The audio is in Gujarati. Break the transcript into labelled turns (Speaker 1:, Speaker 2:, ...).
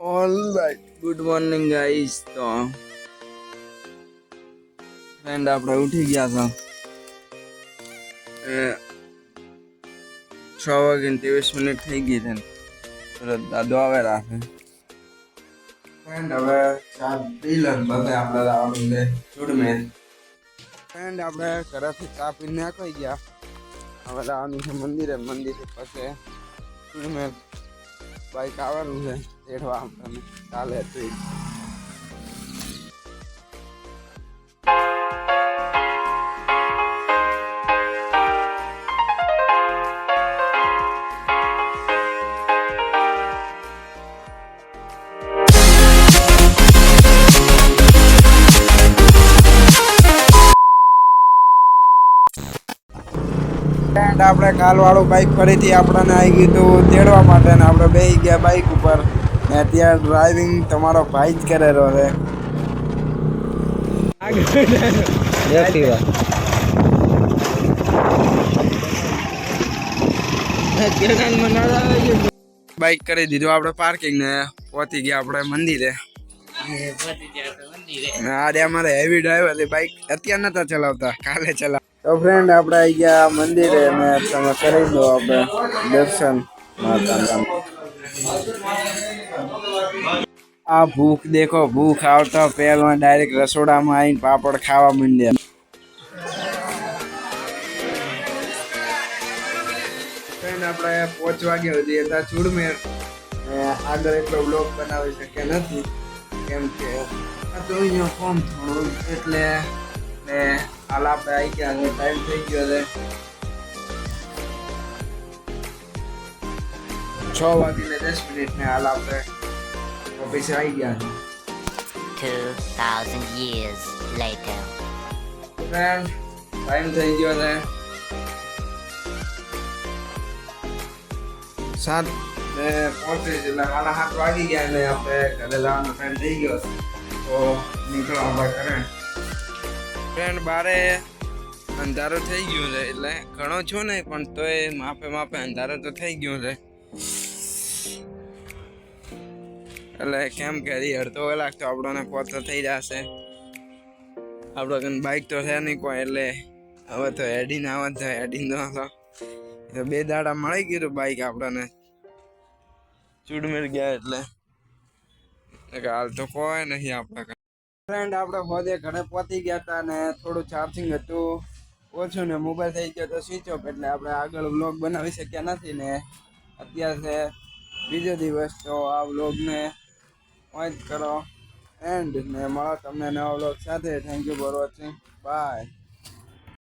Speaker 1: ઓલરાઈટ ગુડ મોર્નિંગ ગાઈસ તો ફ્રેન્ડ આપણે ઉઠી ગયા છો એ છ વાગે ત્રેવીસ મિનિટ થઈ ગઈ છે તરત દાદો આવે રાખે ફ્રેન્ડ હવે ચા પી લે બધે આપણે લાવવાનું છે. ચૂડમેર ફ્રેન્ડ આપણે ઘરેથી ચા પીને નાખી ગયા. હવે લાવવાનું છે મંદિરે મંદિરે પછી ચૂડમેર બાઈક આવવાનું છે. તેડવા તો ફ્રેન્ડ આપણે કાલવાળું બાઈક ફરીથી આપણને આવી ગયું તેડવા માટે ને આપણે બેસી ગયા બાઈક ઉપર. ને અત્યારે ડ્રાઇવિંગ તમારો ભાઈ જ કરેલો છે. બાઈક કરી દીધું આપણે પાર્કિંગ ને પહોંચી ગયા આપણે મંદિરે. આજે અમારે હેવી ડ્રાઈવર બાઈક અત્યારે નતા ચલાવતા કાલે ચલાવ તો ફ્રેન્ડ આપણે આવી ગયા મંદિરે અને તમે કરી દો આપણે દર્શન. માતા આ ભૂખ દેખો, ભૂખ આવતા પહેલા ડાયરેક્ટ રસોડામાં આવીને પાપડ ખાવા માંડ્યા. ફ્રેન્ડ આપણે પાંચ વાગ્યા સુધી હતા ચૂડમેર. આગળ એટલો બ્લોગ બનાવી શક્યા નથી. કેમ કે એટલે, ને હાલ આપણે આવી ગયા ટાઈમ થઈ ગયો છે. છ વાગીને દસ મિનિટ ને હાલ આપણે ઓફિસે આવી ગયા છે.
Speaker 2: 2,000 years later.
Speaker 1: ફ્રેન્ડ ટાઈમ થઈ ગયો છે. સાત ને પહોંચી એટલે સાડા સાત વાગી ગયા ને આપણે ઘરે જવાનો ટાઈમ થઈ ગયો. તો નીકળો આપણે ઘરે. ફ્રેન્ડ બારે અંધારો થઈ ગયો છે, એટલે ઘણો છો ને, પણ તોય માપે માપે અંધારો તો થઈ ગયો છે. એટલે કેમ કરી અડધો કલાક તો આપણને પહોંચતો થઈ જશે. આપણો કન બાઇક તો છે નહીં કોઈ, એટલે હવે તો હેડીને આવે તો હેડીને તો તો. બે દાડા મળી ગયું બાઇક આપણને. ચૂડમેર ગયા એટલે. હાલ તો કોઈ નહીં આપણા ફ્રેન્ડ આપણે હોદે ઘરે પહોંચી ગયા હતા ને થોડું ચાર્જિંગ હતું. ઓછું ને મોબાઈલ થઈ ગયો તો સ્વિચ ઓફ એટલે આપણે આગળ વ્લોગ બનાવી શક્યા નથી ને અત્યારે બીજો દિવસ. તો આ વ્લોગને પોઈન્ટ કરો. એન્ડ ને મળો તમને નવા વ્લોગ સાથે. Thank you for watching bye